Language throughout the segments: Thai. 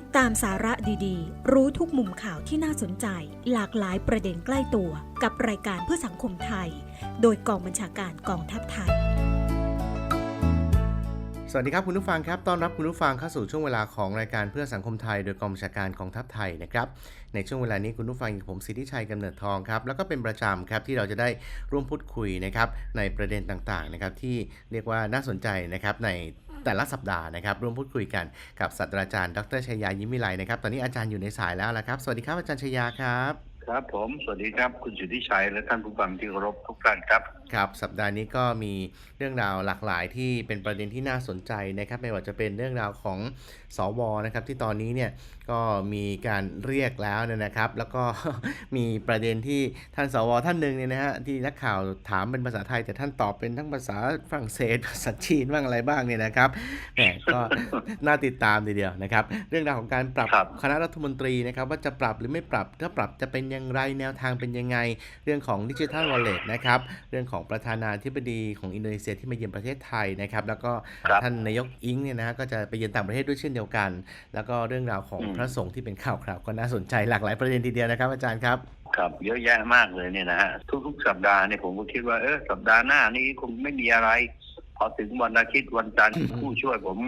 ติดตามสาระดีๆ รู้ทุกมุมข่าวที่น่าสนใจ หลากหลายประเด็นใกล้ตัว กับรายการเพื่อสังคมไทย โดยกองบัญชาการกองทัพไทย สวัสดีครับคุณผู้ฟังครับ ต้อนรับคุณผู้ฟังเข้าสู่ช่วงเวลาของรายการเพื่อสังคมไทย โดยกองบัญชาการกองทัพไทยนะครับ ในช่วงเวลานี้คุณผู้ฟังอยู่กับผมสิทธิชัยกำเนิดทองครับ แล้วก็เป็นประจำครับที่เราจะได้ร่วมพูดคุยนะครับในประเด็นต่างๆนะครับที่เรียกว่าน่าสนใจนะครับใน แต่ละสัปดาห์นะครับร่วมพูดคุยกันกับศาสตราจารย์ดรชัยยายิ้มวิไลนะครับตอนนี้อาจารย์อยู่ในสายแล้วละครับ สวัสดีครับอาจารย์ชัยยาครับ ครับผมสวัสดีครับคุณสุทธิชัยและท่านผู้ฟังที่เคารพทุกท่านครับ ครับ สัปดาห์นี้ก็มีเรื่องราวหลากหลายที่เป็นประเด็นที่น่าสนใจนะครับ ไม่ว่าจะเป็นเรื่องราวของสวนะครับที่ตอนนี้เนี่ยก็มีการเรียกแล้วเนี่ยนะครับ แล้วก็มีประเด็นที่ท่านสวท่านหนึ่งเนี่ยนะฮะที่นักข่าวถามเป็นภาษาไทย แต่ท่านตอบเป็นทั้งภาษาฝรั่งเศสภาษาจีนบ้างอะไรบ้างเนี่ยนะครับแหมก็น่าติดตามทีเดียวนะครับ เรื่องราวของการปรับครับคณะรัฐมนตรีนะครับว่าจะปรับหรือไม่ปรับถ้าปรับจะเป็นอย่างไรแนวทางเป็นยังไง เรื่องของดิจิทัลวอลเล็ตนะครับเรื่องของประธานาธิบดีของอินโดนีเซียที่มาเยือนประเทศไทยนะครับ แล้วก็ครับท่านนายกอิงเนี่ยนะฮะก็จะไปเยือนต่างประเทศด้วยเช่นเดียวกัน แล้วก็เรื่องราวของอืมพระสงฆ์ที่เป็นข่าวคราวก็น่าสนใจหลากหลายประเด็นทีเดียวนะครับ อาจารย์ครับครับเยอะแยะมากเลยเนี่ยนะฮะทุกๆ สัปดาห์เนี่ยผมก็คิดว่าเออสัปดาห์หน้านี้คงไม่มีอะไร พอถึงวันอาทิตย์วันจันทร์อืมผู้ช่วยผม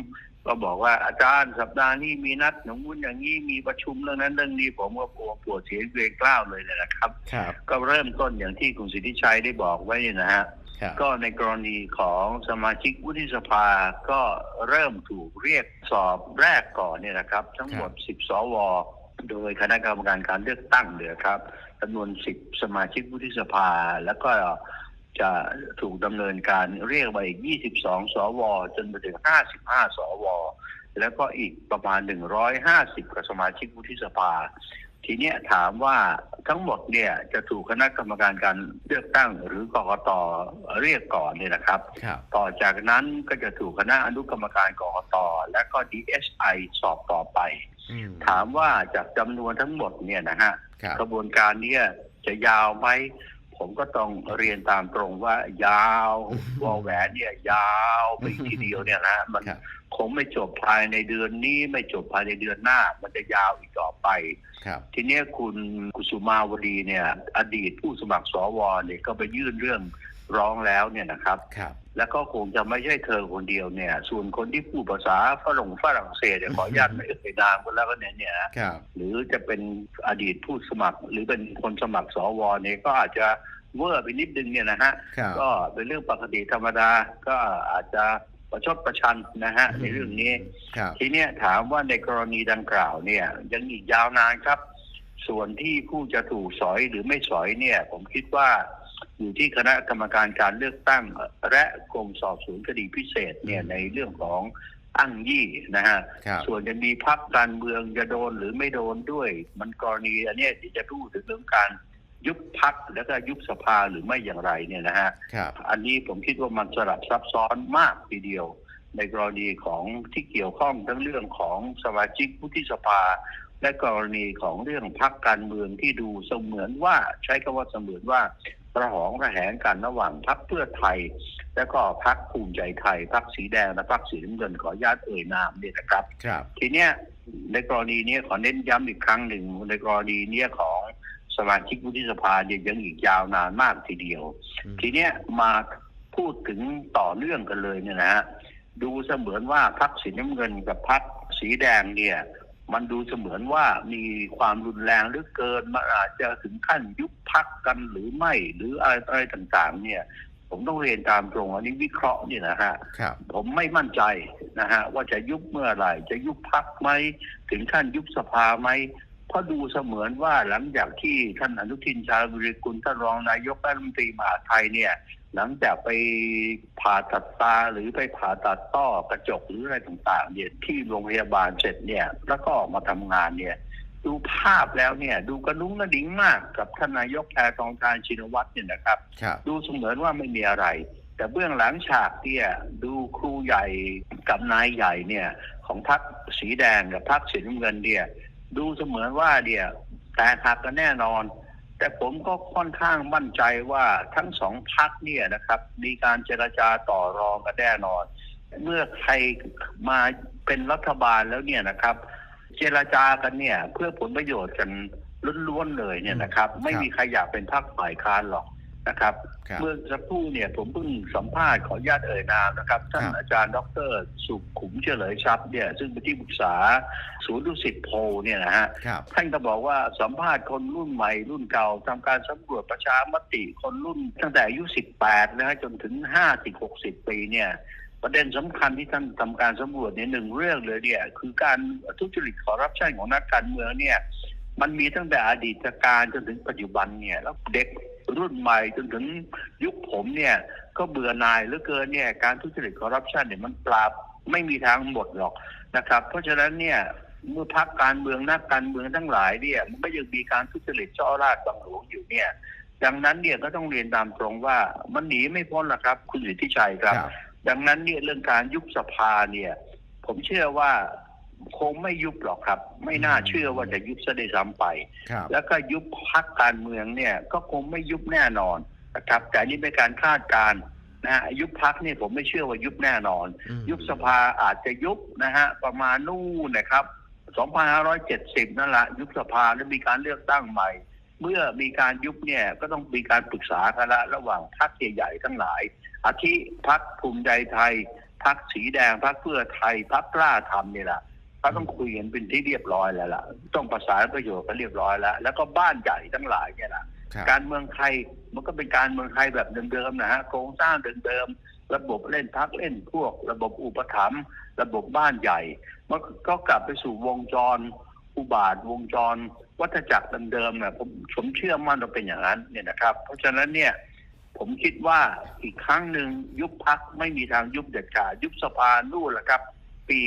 ก็บอกว่าอาจารย์สัปดาห์นี้มีนัดหนุนอย่างนี้มีประชุมเรื่องนั้นเรื่องนี้ผมก็ปวดปวดเสียงเกรงกล้าวเลยเนยนะครับครับ ก็เริ่มต้นอย่างที่คุณสิทธิชัยได้บอกไว้เนี่ยนะฮะครับก็ในกรณีของสมาชิกวุฒิสภาก็เริ่มถูกเรียกสอบแรกก่อนเนี่ยนะครับ ทั้งหมด 10 สว โดยคณะกรรมการการเลือกตั้งเลยครับจำนวน 10 สมาชิกวุฒิสภา แล้วก็ จะถูกดำเนินการเรียกไปอีก22 สว จนไปถึง 55 สว แล้วก็อีกประมาณ 150กว่าสมาชิกวุฒิสภา ทีเนี้ยถามว่าทั้งหมดเนี่ยจะถูกคณะกรรมการการเลือกตั้งหรือกกตเรียกก่อนเนี่ยนะครับครับต่อจากนั้นก็จะถูกคณะอนุกรรมการกกตและก็ DSI สอบต่อไปอืมถามว่าจากจำนวนทั้งหมดเนี่ยนะฮะครับกระบวนการเนี้จะยาวไหม ผมก็ต้องเรียนตามตรงว่ายาววอแหวนเนี่ย ยาวไปทีเดียวเนี่ยนะฮะมันครับคงไม่จบภายในเดือนนี้ไม่จบภายในเดือนหน้า มันจะยาวอีกต่อไปครับทีเนี้ยคุณกุสุมาวดีเนี่ย อดีตผู้สมัครสวเนี่ยก็ไปยื่นเรื่อง ร้องแล้วเนี่ยนะครับครับ แล้วก็คงจะไม่ใช่เธอคนเดียวเนี่ย ส่วนคนที่พูดภาษาฝรั่งฝรั่งเศสเนี่ยขออนุญาตไม่เอ่ยนามกันแล้วก็เนี่ยเนี่ยนะครับ หรือจะเป็นอดีตผู้สมัคร หรือเป็นคนสมัครสวเนี่ยก็อาจจะเวอร์ไปนิดนึงเนี่ยนะฮะ ครับก็เป็นเรื่องปกติธรรมดาก็อาจจะประชดประชันนะฮะในเรื่องนี้ ครับ ทีเนี้ยถามว่าในกรณีดังกล่าวเนี่ย ยังอีกยาวนานครับ ส่วนที่ผู้จะถูกสอยหรือไม่สอยเนี่ย ผมคิดว่า อยู่ที่คณะกรรมการการเลือกตั้ง และกรมสอบสวนคดีพิเศษเนี่ยในเรื่องของอ้างยี่นะฮะ ครับ ส่วนจะมีพักการเมืองจะโดนหรือไม่โดนด้วย มันกรณีอันเนี้ยที่จะพูดถึงเรื่องการยุบพักแล้วก็ยุบสภาหรือไม่อย่างไรเนี่ยนะฮะ ครับ อันนี้ผมคิดว่ามันสลับซับซ้อนมากทีเดียว ในกรณีของที่เกี่ยวข้องทั้งเรื่องของสมาชิกวุฒิสภา และกรณีของเรื่องพักการเมืองที่ดูเสมือนว่าใช้คำว่าเสมือนว่าป ระหองระแหงกันระหว่างพักเพื่อไทย และก็พักภูมิใจไทยพักสีแดงและพักสีน้ำเงินขออนุญาตเอ่ยนามเนี่ยนะครับ ครับ ทีเนี้ยในกรณีเนี้ยขอเน้นย้ำอีกครั้งหนึ่งในกรณีเนี้ยของสมาชิกวุฒิสภาเนี่ยยังอีกยาวนานมากทีเดียวอืมทีเนี้ยมาพูดถึงต่อเนื่องกันเลยเนี่ยนะฮะดูเสมือนว่าพักสีน้ำเงินกับพักสีแดงเนี่ย มันดูเสมือนว่ามีความรุนแรงหรือเกินมันอาจจะถึงขั้นยุบพักกันหรือไม่หรืออะไรอะไรต่างๆ เนี่ย ผมต้องเรียนตามตรงอันนี้วิเคราะห์เนี่ยนะฮะครับผมไม่มั่นใจนะฮะว่าจะยุบเมื่อไหร่ จะยุบพักไหมถึงขั้นยุบสภาไหมเพราะดูเสมือนว่าหลังจากที่ท่านอนุทินชาญวิริกุลท่านรองนายกรัฐมนตรีมหาดไทยเนี่ย หลังจากไปผ่าตัดตาหรือไปผ่าตัดต้อกระจกหรืออะไรต่างๆ เนี่ยที่โรงพยาบาลเสร็จเนี่ย แล้วก็ออกมาทำงานเนี่ย ดูภาพแล้วเนี่ย ดูกระนุ้งกระดิ้งมากกับท่านนายกแพทองทานชินวัตรเนี่ยนะครับครับดูเสมือนว่าไม่มีอะไร แต่เบื้องหลังฉากเนี่ยดูครูใหญ่กับนายใหญ่เนี่ย ของพรรคสีแดงกับพรรคสีน้ำเงินเนี่ย ดูเสมือนว่าเนี่ยแตกหักกันแน่นอน แต่ผมก็ค่อนข้างมั่นใจว่าทั้งสองพักเนี่ยนะครับ มีการเจรจาต่อรองกันแน่นอน เมื่อใครมาเป็นรัฐบาลแล้วเนี่ยนะครับ เจรจากันเนี่ย เพื่อผลประโยชน์กันล้วนๆเลยเนี่ยนะครับ ไม่มีใครอยากเป็นพรรคฝ่ายค้านหรอก นะครับครับ เมื่อสักครู่เนี่ยผมเพิ่งสัมภาษณ์ขออนุญาตเอ่ยนามนะครับ ท่านครับอาจารย์ดรสุขุมเฉลยทรัพย์เนี่ยซึ่งเป็นที่ปรึกษาศูนย์ดุสิตโพลเนี่ยนะฮะครับท่านก็บอกว่าสัมภาษณ์คนรุ่นใหม่รุ่นเก่าทำการสำรวจประชามติคนรุ่นตั้งแต่อายุ 18 นะฮะจนถึง 50 60 ปีเนี่ยประเด็นสำคัญที่ท่านทำการสำรวจเนี่ยหนึ่งเรื่องเลยเนี่ย คือการทุจริตคอร์รัปชันของนักการเมืองเนี่ย มันมีตั้งแต่อดีตการจนถึงปัจจุบันเนี่ย แล้วเด็ก รุ่นใหม่จนถึงยุคผมเนี่ย ก็เบื่อหน่ายเหลือเกินเนี่ยการทุจริตคอร์รัปชันเนี่ยมันปราบไม่มีทางหมดหรอกนะครับ เพราะฉะนั้นเนี่ยเมื่อพักการเมืองนักการเมืองทั้งหลายเนี่ยมันก็ยังมีการทุจริตช่อราชบังหลวงอยู่เนี่ย ดังนั้นเนี่ยก็ต้องเรียนตามตรงว่ามันหนีไม่พ้นหรอกครับ คุณสิทธิชัยครับครับ ดังนั้นเนี่ยเรื่องการยุบสภาเนี่ย ผมเชื่อว่า คงไม่ยุบหรอกครับ ไม่น่าเชื่อว่าจะยุบซะได้วยซ้ำไป ครับแล้วก็ยุบพักการเมืองเนี่ย ก็คงไม่ยุบแน่นอนนะครับ แต่อันนี่เป็นการคาดการณ์นะฮะยุบพักเนี่ยผมไม่เชื่อว่ายุบแน่นอน อืมยุบสภาอาจจะยุบนะฮะประมาณนู่นนะครับ 2570 นั่นแหละยุบสภาแล้วมีการเลือกตั้งใหม่ เมื่อมีการยุบเนี่ยก็ต้องมีการปรึกษากันละระหว่างพรรคใหญ่ๆทั้งหลาย อาทิพรรคภูมิใจไทยพรรคสีแดงพรรคเพื่อไทยพรรคกล้าทำเนี่ยแหละ เขาต้องคุยกันเป็นที่เรียบร้อยแล้วล่ะ ต้องประสานประโยชน์กันเรียบร้อยแล้ว แล้วก็บ้านใหญ่ทั้งหลายเนี่ยนะครับการเมืองไทยมันก็เป็นการเมืองไทยแบบเดิมๆนะฮะโครงสร้างเดิมๆระบบเล่นพักเล่นพวก ระบบอุปถัมภ์ระบบบ้านใหญ่ มันก็กลับไปสู่วงจร อุบาทวงจร วัฏจักรเดิมๆเนี่ยผมผมเชื่อมั่นว่าเป็นอย่างนั้นเนี่ยนะครับ เพราะฉะนั้นเนี่ยผมคิดว่าอีกครั้งหนึ่งยุบพักไม่มีทางยุบเด็ดขาดยุบสภานู่นแหละครับ ปี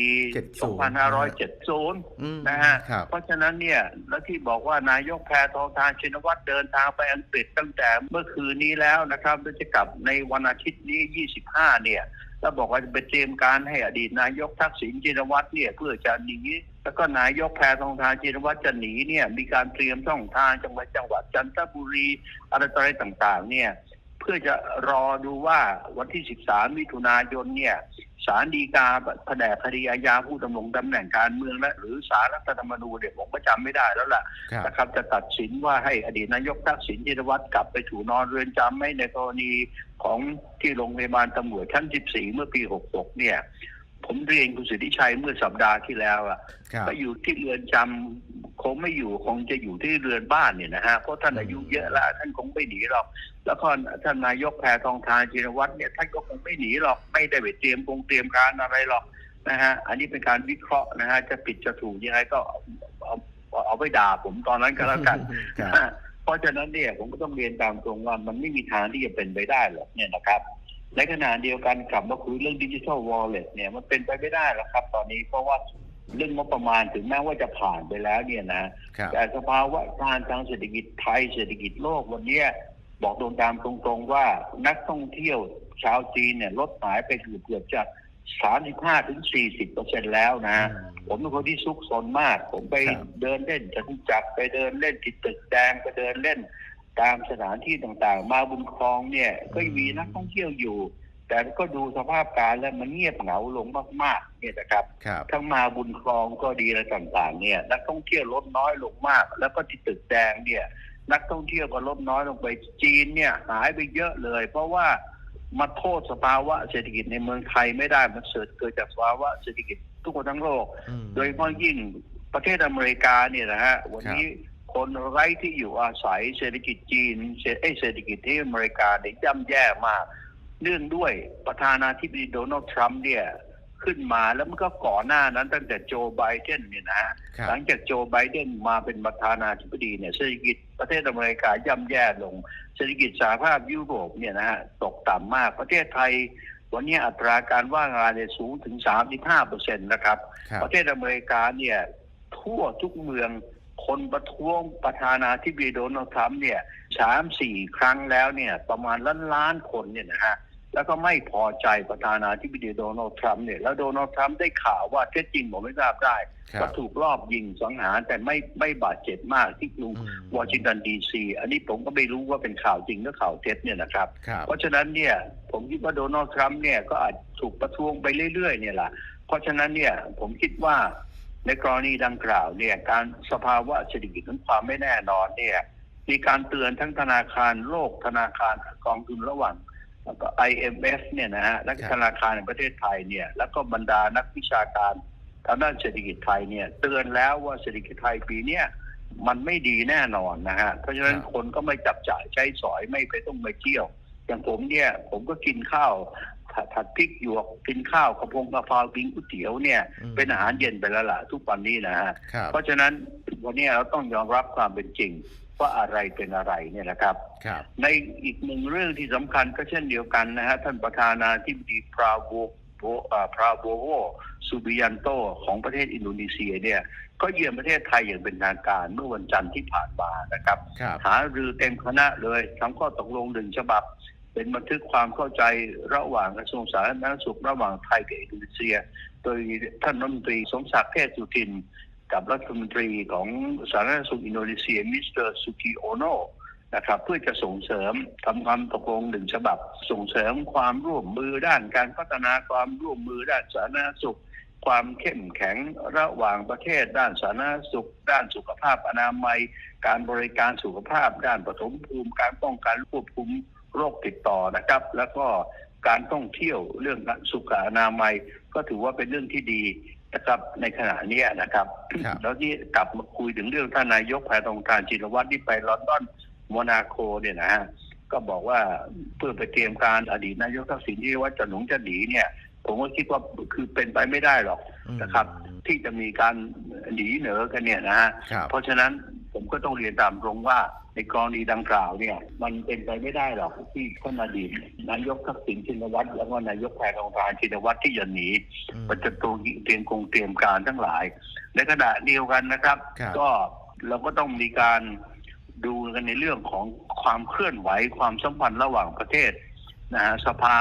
2570อืมนะฮะครับเพราะฉะนั้นเนี่ย แล้วที่บอกว่านายกแพทองทานชินวัตรเดินทางไปอังกฤษตั้งแต่เมื่อคืนนี้แล้วนะครับแล้วจะกลับในวันอาทิตย์นี้ 25 เนี่ยแล้วบอกว่าจะไปเตรียมการให้อดีตนายกทักษิณชินวัตรเนี่ยเพื่อจะหนีแล้วก็นายกแพทองทานชินวัตรจะหนีเนี่ยมีการเตรียมช่องทางจังหวัดจังหวัดจันทบุรีอะไรต่ออะไรต่างๆ เนี่ยเพื่อจะรอดูว่าวันที่ 13 มิถุนายนเนี่ยศาลฎีกาแผนกคดีอาญาผู้ดำรงตำแหน่งการเมืองและหรือศาลรัฐธรรมนูญเนี่ยผมก็จำไม่ได้แล้วล่ะครับนะครับจะตัดสินว่าให้อดีตนายกทักษิณชินวัตรกลับไปถูนอนเรือนจำไหมในกรณีของที่โรงพยาบาลตำรวจชั้น 14 เมื่อปี 66 เนี่ย ผมเรียนคุณสิทธิชัยเมื่อสัปดาห์ที่แล้วอะครับก็อยู่ที่เรือนจำคงไม่อยู่คงจะอยู่ที่เรือนบ้านเนี่ยนะฮะเพราะท่านอายุเยอะแล้วท่านคงไม่หนีหรอก แล้วก็ท่านนายกแพทองทานชินวัตรเนี่ยท่านก็คงไม่หนีหรอกไม่ได้ไปเตรียมคงเตรียมการอะไรหรอกนะฮะอันนี้เป็นการวิเคราะห์นะฮะจะผิดจะถูกยังไงก็เอาเอาเอาไปด่าผมตอนนั้นก็แล้วกันครับเพราะฉะนั้นเนี่ยผมก็ต้องเรียนตามตรงว่ามันไม่มีทางที่จะเป็นไปได้หรอกเนี่ยนะครับในขณะเดียวกันกลับมาคุยเรื่องดิจิทัลวอลเล็ตเนี่ยมันเป็นไปไม่ได้หรอกครับ ตอนนี้เพราะว่าเรื่องงบประมาณถึงแม้ว่าจะผ่านไปแล้วเนี่ยนะครับแต่สภาวะการทางเศรษฐกิจไทยเศรษฐกิจโลกวันเนี้ย บอกตรงตามตรงๆว่านักท่องเที่ยวชาวจีนเนี่ยลดหายไปเกือบเกือบๆจะ35ถึง40เปอร์เซ็นแล้วนะ ผมเป็นคนที่ซุกซนมาก ผมไปครับเดินเล่นจตุจักรไปเดินเล่นที่ตึกแดงไปเดินเล่น ตามสถานที่ต่างๆ มาบุญคลองเนี่ย ก็มีนักท่องเที่ยวอยู่ แต่ก็ดูสภาพการแล้วมันเงียบเหงาลงมากๆ เนี่ยนะครับครับทั้งมาบุญคลองก็ดีอะไรต่างๆ เนี่ย นักท่องเที่ยวลดน้อยลงมาก แล้วก็ที่ตึกแดงเนี่ย นักท่องเที่ยวก็ลดน้อยลงไปจีนเนี่ยหายไปเยอะเลย เพราะว่ามาโทษสภาวะเศรษฐกิจในเมืองไทยไม่ได้มันเกิดเกิดจากสภาวะเศรษฐกิจทุกคนทั้งโลกอืมโดยเฉพาะยิ่งประเทศอเมริกาเนี่ยนะฮะวันนี้คนไร้ที่อยู่อาศัยเศรษฐกิจจีนเศรษฐเอ้ยเศรษฐกิจที่อเมริกาเนี่ยย่ำแย่มาก เนื่องด้วยประธานาธิบดีโดนัลด์ทรัมป์เนี่ย ขึ้นมาแล้วมันก็ก่อนหน้านั้นตั้งแต่โจไบเดนเนี่ยนะฮะครับ หลังจากโจไบเดนมาเป็นประธานาธิบดีเนี่ยเศรษฐกิจประเทศอเมริกาย่ำแย่ลง เศรษฐกิจสหภาพยุโรปเนี่ยนะฮะตกต่ำมากประเทศไทย วันนี้อัตราการว่างงานเนี่ยสูงถึง 35เปอร์เซ็นต์นะครับ ครับ ประเทศอเมริกาเนี่ยทั่วทุกเมืองคนประท้วงประธานาธิบดีโดนัลด์ทรัมป์เนี่ยสามสี่ครั้งแล้วเนี่ยประมาณล้านล้านคนเนี่ยนะฮะ แล้วก็ไม่พอใจประธานาธิบดีโดนัลด์ทรัมป์เนี่ยแล้วโดนัลด์ทรัมป์ได้ข่าวว่าเท็จจริงผมไม่ทราบได้ครัว่าบถูกรอบยิงสังหารแต่ไม่ไม่บาดเจ็บมากที่กรุงอืมวอชิงตันดีซีอันนี้ผมก็ไม่รู้ว่าเป็นข่าวจริงหรือข่าวเท็จเนี่ยนะครับครับ เพราะฉะนั้นเนี่ยผมคิดว่าโดนัลด์ทรัมป์เนี่ยก็อาจถูกประท้วงไปเรื่อยๆเนี่ยแหละเพราะฉะนั้นเนี่ยผมคิดว่าในกรณีดังกล่าวเนี่ยการสภาวะเศรษฐกิจทั้งความไม่แน่นอนเนี่ยมีการเตือนทั้งธนาคารโลกธนาคารกองทุนระหว่าง แล้วก็ IMF เนี่ยนะฮะและครับธนาคารแห่งประเทศไทยเนี่ย แล้วก็บรรดานักวิชาการทางด้านเศรษฐกิจไทยเนี่ย เตือนแล้วว่าเศรษฐกิจไทยปีเนี้ยมันไม่ดีแน่นอนนะฮะเพราะฉะนั้นคนก็ไม่จับจ่ายใช้สอยไม่ไปต้องไปเที่ยว อย่างผมเนี่ย ผมก็กินข้าวผัดผัดพริกหยวกกินข้าวกระพงกระเพรากินก๋วยเตี๋ยวเนี่ยอืมเป็นอาหารเย็นไปแล้วล่ะทุกวันนี้นะฮะครับเพราะฉะนั้นวันนี้เราต้องยอมรับความเป็นจริง ว่าอะไรเป็นอะไรเนี่ยนะครับ ครับ ในอีกหนึ่งเรื่องที่สำคัญก็เช่นเดียวกันนะฮะท่านประธานาธิบดีพราโวโวอ่าพราโวโวซูบิยันโตของประเทศอินโดนีเซียเนี่ยก็เยือนประเทศไทยอย่างเป็นทางการเมื่อวันจันทร์ที่ผ่านมานะครับ ครับ หารือเต็มคณะเลยทั้งข้อตกลงหนึ่งฉบับ เป็นบันทึกความเข้าใจระหว่างกระทรวงสาธารณสุขระหว่างไทยกับอินโดนีเซีย โดยท่านรัฐมนตรีสมศักดิ์เทพสุทิน กับรัฐมนตรีของสาธารณสุขอินโดนีเซียมิสเตอร์สุกิโอโนนะครับเพื่อจะส่งเสริมทำความตกลงหนึ่งฉบับ ส่งเสริมความร่วมมือด้านการพัฒนาความร่วมมือด้านสาธารณสุข ความเข้มแข็งระหว่างประเทศ ด้านสาธารณสุข ด้านสุขภาพอนามัย การบริการสุขภาพ ด้านปฐมภูมิการป้องกันควบคุมโรคติดต่อนะครับ แล้วก็การท่องเที่ยวเรื่องสุขอนามัย ก็ถือว่าเป็นเรื่องที่ดี นะครับในขณะเนี้ยนะครับ ครับ แล้วที่กลับมาคุยถึงเรื่องท่านนายกแพทองทานจินวัตรที่ไปลอนดอนโมนาโกเนี่ยนะฮะก็บอกว่าเพื่อไปเตรียมการอดีตนายกทักษิณที่ว่าจะหนุงจะหนีเนี่ย ผมก็คิดว่าคือเป็นไปไม่ได้หรอก อืม นะครับ ที่จะมีการหนีเหนือกันเนี่ยนะฮะ ครับ เพราะฉะนั้นผมก็ต้องเรียนตามตรงว่าใน กรณีดังกล่าวเนี่ย มันเป็นไปไม่ได้หรอกที่ท่านอดีตนายกทักษิณชินวัตรแล้วก็นายกแพทองทานชินวัตรที่จะหนีอืมมันจะตรงเตรียมคงเตรียมการทั้งหลาย ในขณะเดียวกันนะครับครับ ก็เราก็ต้องมีการดูกันในเรื่องของความเคลื่อนไหวความสัมพันธ์ระหว่างประเทศนะฮะสภา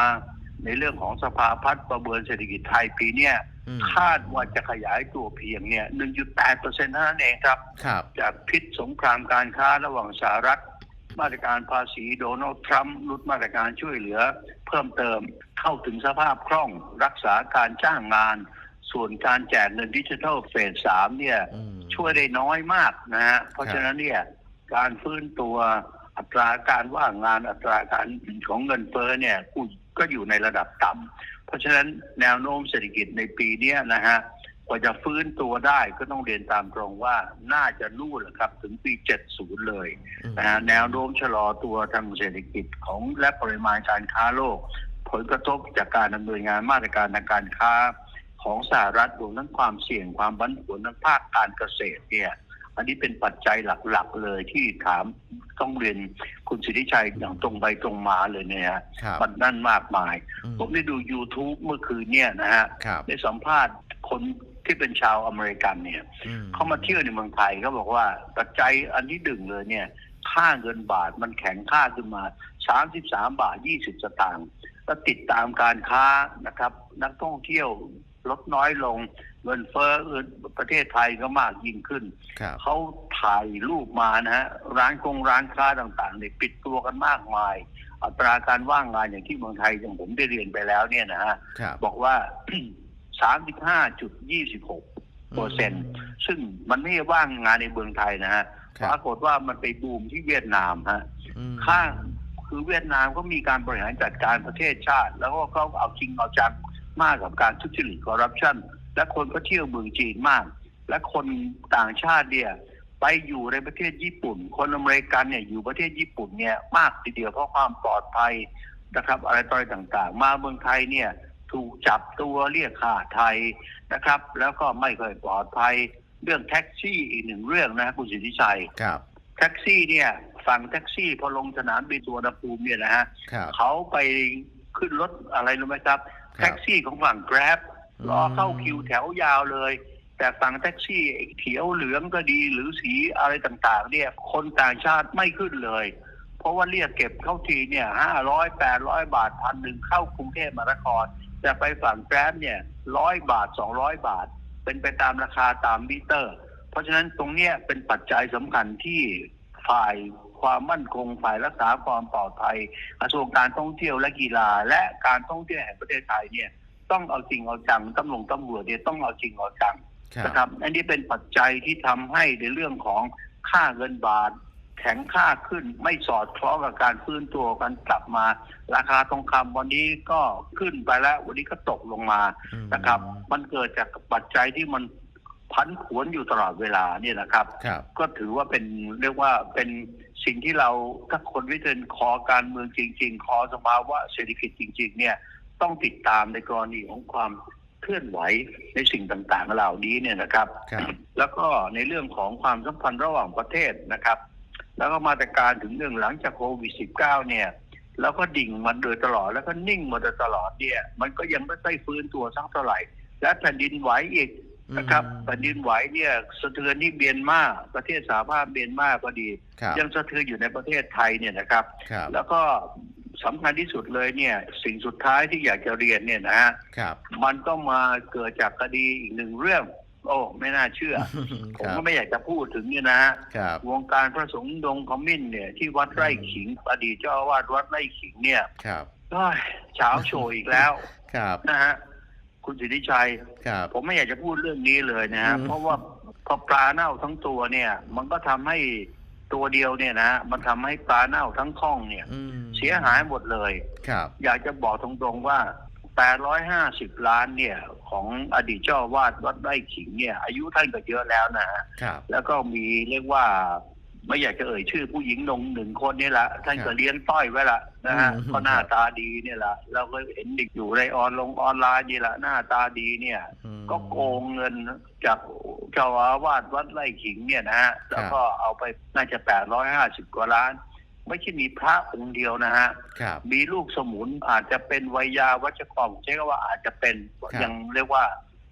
ในเรื่องของสภาพัฒน์ประเมินเศรษฐกิจไทยปีเนี้ยอืม คาดว่าจะขยายตัวเพียงเนี่ย 1.8เปอร์เซ็นต์เท่านั้นเองครับครับ จากพิษสงครามการค้าระหว่างสหรัฐ มาตรการภาษีโดนัลด์ทรัมป์ลดมาตรการช่วยเหลือ เพิ่มเติมเข้าถึงสภาพคล่องรักษาการจ้างงาน ส่วนการแจกเงินดิจิทัลเฟสสามเนี่ยอืมช่วยได้น้อยมากนะฮะเพราะฉะนั้นเนี่ย การฟื้นตัวอัตราการว่างงานอัตราการของเงินเฟ้อเนี่ยก็อยู่ในระดับต่ำ เพราะฉะนั้นแนวโน้มเศรษฐกิจในปีเนี้ยนะฮะกว่าจะฟื้นตัวได้ก็ต้องเรียนตามตรงว่าน่าจะนู่นแหละครับ ถึงปี 70 เลยอืมนะฮะแนวโน้มชะลอตัวทางเศรษฐกิจของและปริมาณการค้าโลก ผลกระทบจากการดำเนินงานมาตรการทางการค้าของสหรัฐรวมทั้งความเสี่ยงความบันผวนทางภาคการเกษตรเนี่ย อันนี้เป็นปัจจัยหลักๆเลยที่ถามต้องเรียนคุณสิทธิชัยอย่างตรงไปตรงมาเลยเนี่ยฮะครับมันนั่นมากมาย อืผมได้ดู YouTube เมื่อคืนเนี่ยนะฮะครับได้สัมภาษณ์คนที่เป็นชาวอเมริกันเนี่ยอืมเขามาเที่ยวในเมืองไทยเขาบอกว่าปัจจัยอันที่ดึงเลยเนี่ย ค่าเงินบาทมันแข็งค่าขึ้นมา 33 บาท 20 สตางค์แล้วติดตามการค้านะครับ นักท่องเที่ยว ลดน้อยลง เงินเฟ้อเงินประเทศไทยก็มากยิ่งขึ้นครับเขาถ่ายรูปมานะฮะร้านคงร้านค้าต่างๆเนี่ยปิดตัวกันมากมาย อัตราการว่างงานอย่างที่เมืองไทยอย่างผมได้เรียนไปแล้วเนี่ยนะฮะครับบอกว่า35.26เปอร์เซ็นต์ซึ่งมันไม่ได้ว่างงานในเมืองไทยนะฮะครับปรากฏว่ามันไปบูมที่เวียดนามฮะอืมข้างคือเวียดนามก็มีการบริหารจัดการประเทศชาติ แล้วก็เขาเอาจริงเอาจัง มากกับการทุจริตคอร์รัปชันและคนก็เที่ยวเมืองจีนมาก และคนต่างชาติเนี่ยไปอยู่ในประเทศญี่ปุ่น คนอเมริกันเนี่ยอยู่ประเทศญี่ปุ่นเนี่ยมากทีเดียวเพราะความปลอดภัยนะครับอะไรต่ออะไรต่างๆ มาเมืองไทยเนี่ยถูกจับตัวเรียกค่าไทยนะครับ แล้วก็ไม่ค่อยปลอดภัยเรื่องแท็กซี่อีกหนึ่งเรื่องนะคุณสิทธิชัยครับแท็กซี่เนี่ยฝั่งแท็กซี่พอลงสนามบินสุวรรณภูมิเนี่ยนะฮะครับเขาไปขึ้นรถอะไรรู้ไหมครับครับ แท็กซี่ของฝั่ง Grab อืมรอเข้าคิวแถวยาวเลย แต่ฝั่งแท็กซี่เขียวเหลืองก็ดีหรือสีอะไรต่างๆ เนี่ย คนต่างชาติไม่ขึ้นเลย เพราะว่าเรียกเก็บเข้าทีเนี่ยห้าร้อยแปดร้อยบาทพันหนึ่งเข้ากรุงเทพมหานครแต่ไปฝั่งแกร็บเนี่ยร้อยบาทสองร้อยบาท เป็นไปตามราคาตามมิเตอร์ เพราะฉะนั้นตรงเนี้ยเป็นปัจจัยสำคัญที่ฝ่าย ความมั่นคงฝ่ายรักษาความปลอดภัยกระทรวงการท่องเที่ยวและกีฬา และการท่องเที่ยวแห่งประเทศไทยเนี่ยต้องเอาจริงเอาจังตำรวจตำรวจเนี่ยต้องเอาจริงเอาจังครับนะครับ อันนี้เป็นปัจจัยที่ทำให้ในเรื่องของค่าเงินบาทแข็งค่าขึ้นไม่สอดคล้องกับการฟื้นตัวกันกลับมา ราคาทองคำวันนี้ก็ขึ้นไปแล้ว วันนี้ก็ตกลงมาอืมนะครับ มันเกิดจากปัจจัยที่มัน พันผวนอยู่ตลอดเวลาเนี่ยนะครับ ครับ ก็ถือว่าเป็นเรียกว่าเป็นสิ่งที่เราถ้าคนวิจารณ์คอการเมืองจริง ๆ คอสภาวะเศรษฐกิจจริง ๆ เนี่ยต้องติดตามในกรณีของความเคลื่อนไหวในสิ่งต่างๆเหล่านี้เนี่ยนะครับ ครับ แล้วก็ในเรื่องของความสัมพันธ์ระหว่างประเทศนะครับ แล้วก็มาตรการถึงเรื่องหลังจากโควิด -19 เนี่ย แล้วก็ดิ่งมาโดยตลอดแล้วก็นิ่งมาโดยตลอดเนี่ย มันก็ยังไม่ได้ฟื้นตัวสักเท่าไหร่ และแผ่นดินไหวอีก นะครับอืมแผ่นดินไหวเนี่ยสะเทือนที่เมียนมาประเทศสหภาพเมียนมาก็ดีครับยังสะเทือนอยู่ในประเทศไทยเนี่ยนะครับครับแล้วก็สำคัญที่สุดเลยเนี่ย สิ่งสุดท้ายที่อยากจะเรียนเนี่ยนะฮะครับมันก็มาเกิดจากคดีอีกหนึ่งเรื่อง โอ้ไม่น่าเชื่อ ผมครับก็ไม่อยากจะพูดถึงเนี่ยนะฮะครับวงการพระสงฆ์ดงขมิ้นเนี่ยที่วัดไร่ขิงอดีตเจ้าอาวาสวัดไร่ขิงเนี่ยครับเอ้ยเช้าโชว์อีกแล้วครับนะฮะ คุณสิทธิชัย ครับ ผมไม่อยากจะพูดเรื่องนี้เลยนะฮะอืม เพราะว่าพอปลาเน่าทั้งตัวเนี่ย มันก็ทำให้ตัวเดียวเนี่ยนะฮะมันทำให้ปลาเน่าทั้งข้องเนี่ย อืมเสียหายหมดเลย ครับ อยากจะบอกตรงๆว่า 850 ล้านเนี่ย ของอดีตเจ้าอาวาดวัดไร่ขิงเนี่ย อายุท่านก็เยอะแล้วนะฮะ ครับ แล้วก็มีเรียกว่า ไม่อยากจะเอ่ยชื่อผู้หญิงนงหนึ่งคนนี่แหละท่านก็เลี้ยงต้อยไว้ละนะฮะอืมก็หน้าตาดีเนี่ยแหละเราก็เห็นเด็กอยู่ในออนลงออนไลน์นี่แหละหน้าตาดีเนี่ยอืมก็โกงเงินจากเจ้าอาวาสวัดไร่ขิงเนี่ยนะฮะแล้วก็เอาไปน่าจะแปดร้อยห้าสิบกว่าล้าน ไม่ใช่มีพระองค์เดียวนะฮะครับมีลูกสมุนอาจจะเป็นวิยาวัชกรผมใช้คำว่าอาจจะเป็นครับยังเรียกว่า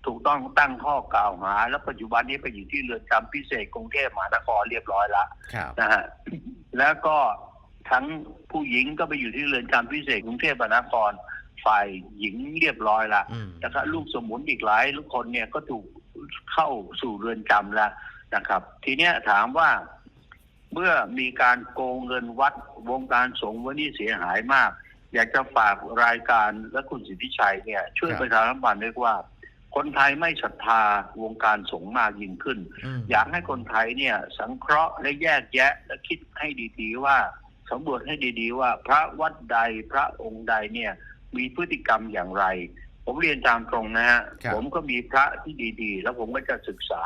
ถูกต้องตั้งข้อกล่าวหา แล้วปัจจุบันนี้ไปอยู่ที่เรือนจำพิเศษกรุงเทพมหานครเรียบร้อยละครับนะฮะแล้วก็ทั้งผู้หญิงก็ไปอยู่ที่เรือนจำพิเศษกรุงเทพมหานครฝ่ายหญิงเรียบร้อยละอืมนะครับลูกสมุนอีกหลายคนเนี่ยก็ถูกเข้าสู่เรือนจำแล้วนะครับ ทีเนี้ยถามว่าเมื่อมีการโกงเงินวัดวงการสงฆ์วันนี้เสียหายมาก อยากจะฝากรายการและคุณสิทธิชัยเนี่ย ช่วยครับประชาสัมพันธ์ด้วยว่า คนไทยไม่ศรัทธาวงการสงฆ์มากยิ่งขึ้นมอยากให้คนไทยเนี่ย สังเคราะห์และแยกแยะและคิดให้ดีๆว่าสำรวจให้ดีๆว่า พระวัดใดพระองค์ใดเนี่ย มีพฤติกรรมอย่างไร ผมเรียนตามตรงนะฮะครับผมก็มีพระที่ดีๆ แล้วผมก็จะศึกษา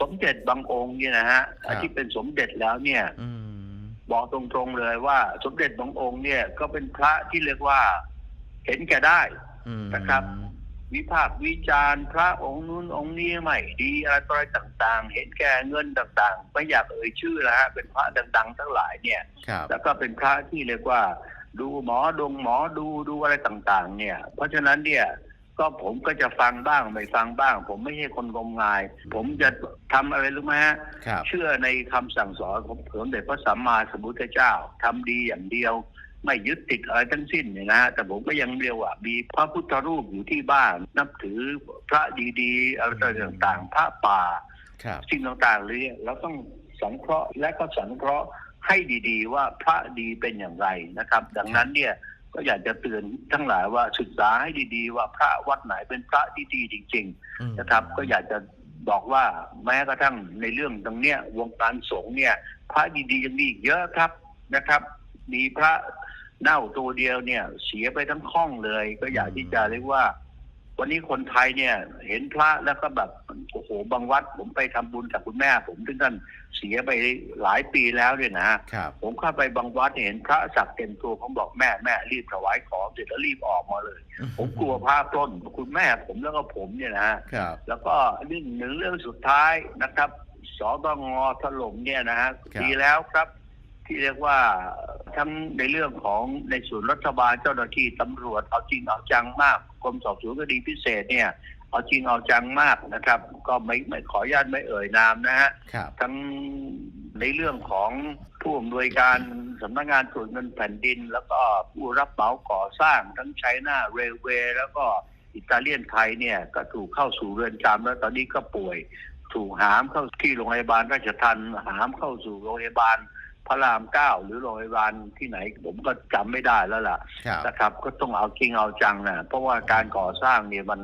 สมเด็จบางองค์เนี่ยนะฮะครับที่เป็นสมเด็จแล้วเนี่ยอืมบอกตรงๆเลยว่า สมเด็จบางองค์เนี่ย ก็เป็นพระที่เรียกว่า เห็นแก่ได้อืมนะครับ วิพากษ์วิจารณ์พระองค์นู้นองค์นี้ไม่ดีอะไรต่ออะไรต่างๆ เห็นแก่เงินต่างๆ ไม่อยากเอ่ยชื่อแล้วฮะเป็นพระดัง ๆ ทั้งหลายเนี่ยครับแล้วก็เป็นพระที่เรียกว่า ดูหมอดงหมอดูดูอะไรต่าง ๆ เนี่ย เพราะฉะนั้นเนี่ยก็ผมก็จะฟังบ้างไม่ฟังบ้าง ผมไม่ใช่คนงมงาย ผมจะทำอะไรรู้ไหมฮะครับเชื่อในคำสั่งสอนของสมเด็จพระสัมมาสัมพุทธเจ้าทำดีอย่างเดียว ไม่ยึดติดอะไรทั้งสิ้นเนี่ยนะฮะแต่ผมก็ยังเรียกว่ามีพระพุทธรูปอยู่ที่บ้าน นับถือพระดีๆอะไรต่างๆ พระป่าครับสิ่งต่างๆเลยเราต้องสังเคราะห์และก็สังเคราะห์ให้ดีๆ ว่าพระดีเป็นอย่างไรนะครับ ดังนั้นเนี่ยก็อยากจะเตือนทั้งหลายว่าศึกษาให้ดีๆ ว่าพระวัดไหนเป็นพระที่ดีจริงอืมๆนะครับ ก็อยากจะบอกว่าแม้กระทั่งในเรื่องตรงเนี้ยวงการสงฆ์เนี่ย พระดีๆยังมีอีกเยอะครับนะครับ มีพระ เน่าตัวเดียวเนี่ย เสียไปทั้งข้องเลย ก็อยากที่จะเรียกว่า วันนี้คนไทยเนี่ย เห็นพระแล้วก็แบบโอ้โหบางวัด ผมไปทำบุญกับคุณแม่ ผมซึ่งท่านเสียไปหลายปีแล้วเนี่ยนะฮะครับผมเข้าไปบางวัดเนี่ยเห็นพระสักเต็มตัวผมบอกแม่แม่รีบถวายของเสร็จแล้วรีบออกมาเลย ผมกลัวพระปล้นคุณแม่ผมแล้วก็ผมเนี่ยนะฮะครับแล้วก็เรื่องหนึ่งเรื่องสุดท้ายนะครับสตงถล่มเนี่ยนะฮะครับดีแล้วครับ ที่เรียกว่าทั้งในเรื่องของในส่วนรัฐบาลเจ้าหน้าที่ตำรวจเอาจริงเอาจังมากกรมสอบสวนคดีพิเศษเนี่ยเอาจริงเอาจังมากนะครับ ก็ไม่ไม่ขออนุญาตไม่เอ่ยนามนะฮะครับทั้งในเรื่องของผู้อำนวยการสำนักงานตรวจเงินแผ่นดิน แล้วก็ผู้รับเหมาก่อสร้างทั้งไชน่าเรลเวย์แล้วก็อิตาเลียนไทยเนี่ยก็ถูกเข้าสู่เรือนจำแล้วตอนนี้ก็ป่วย ถูกหามเข้าที่โรงพยาบาลราชทันหามเข้าสู่โรงพยาบาล พระรามเก้าหรือโรงพยาบาลที่ไหน ผมก็จำไม่ได้แล้วล่ะครับนะครับ ก็ต้องเอาจริงเอาจังนะเพราะว่าการก่อสร้างเนี่ยมัน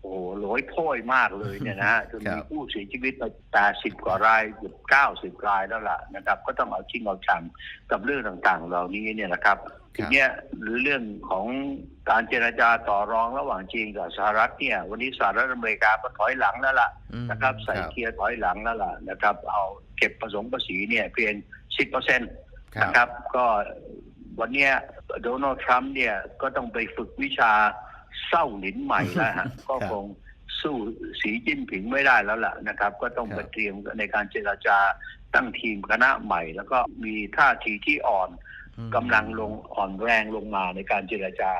โอ้โหโหลอยโพ้ยมากเลยเนี่ยนะฮะจนครัมีบผู้เสียชีวิตไปแปดสิบกว่ารายเกือบเก้าสิบรายแล้วล่ะนะครับ ก็ต้องเอาจริงเอาจังกับเรื่องต่างๆ เหล่านี้เนี่ยนะครับทีเนี้ยหรือเรื่องของการเจรจาต่อรองระหว่างจีนกับสหรัฐเนี่ย วันนี้สหรัฐอเมริกาก็ถอยหลังแล้วล่ะอืมนะครับ ใส่ครับเกียร์ถอยหลังแล้วล่ะนะครับ เอาเก็บผสมภาษีเนี่ยเพียง สิบเปอร์เซ็นต์ครับนะครับ ก็วันเนี้ยโดนัลด์ทรัมป์เนี่ยก็ต้องไปฝึกวิชาเศร้าหลินใหม่แล้วฮะก็คงสู้สีจิ้นผิงไม่ได้แล้วล่ะนะครับ ก็ต้องไปเตรียมในการเจรจาตั้งทีมคณะใหม่ แล้วก็มีท่าทีที่อ่อนอืมกำลังลงอ่อนแรงลงมาในการเจรจา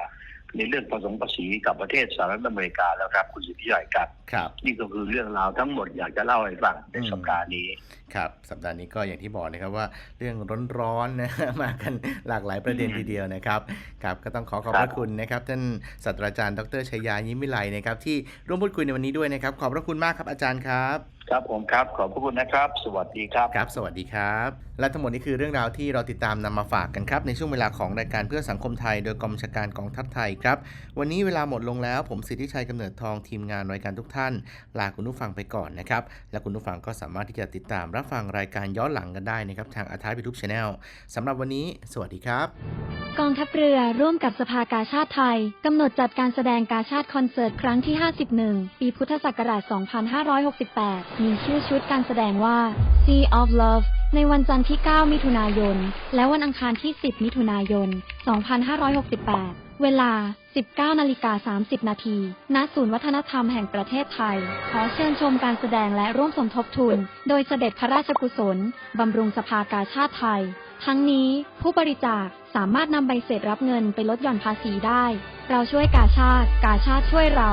ในเรื่องผสมภาษีกับประเทศสหรัฐอเมริกาแล้วครับ คุณสุทธิชัยครับ ครับ นี่ก็คือเรื่องราวทั้งหมดอยากจะเล่าให้ฟังในอืมสัปดาห์นี้ ครับ สัปดาห์นี้ก็อย่างที่บอกนะครับว่าเรื่องร้อนๆนะมากันหลากหลายประเด็นอืมทีเดียวนะครับ ครับ ก็ต้องขอขอบคพรับระคุณนะครับท่านศาสตราจารย์ดรชัยยายิ้มวิไลนะครับที่ร่วมพูดคุยในวันนี้ด้วยนะครับ ขอบพระคุณมากครับอาจารย์ครับ ครับผมครับ ขอบพระคุณนะครับ สวัสดีครับ ครับ สวัสดีครับ และทั้งหมดนี้คือเรื่องราวที่เราติดตามนำมาฝากกันครับ ในช่วงเวลาของรายการเพื่อสังคมไทย โดยกองบัญชาการกองทัพไทยครับ วันนี้เวลาหมดลงแล้ว ผมสิทธิชัยกำเนิดทองทีมงานรายการทุกท่าน ลาคุณผู้ฟังไปก่อนนะครับ และคุณผู้ฟังก็สามารถที่จะติดตามรับฟังรายการย้อนหลังกันได้นะครับทางอาทายพิทุบชาแนลสำหรับวันนี้ สวัสดีครับ กองทัพเรือร่วมกับสภากาชาติไทยกำหนดจัดการแสดงกาชาติคอนเสิร์ตครั้งที่ 51 ปีพุทธศักราช 2568มีชื่อชุดการแสดงว่า Sea of Love ในวันจันทร์ที่ 9 มิถุนายน และวันอังคารที่ 10 มิถุนายน 2568 เวลา 19นาฬิกา30 นาทีณศูนย์วัฒนธรรมแห่งประเทศไทย ขอเชิญชมการแสดงและร่วมสมทบทุน โดยเสด็จพระราชกุศล บำรุงสภากาชาติไทย ทั้งนี้ผู้บริจาคสามารถนำใบเสร็จรับเงินไปลดหย่อนภาษีได้ เราช่วยกาชาติ กาชาติช่วยเรา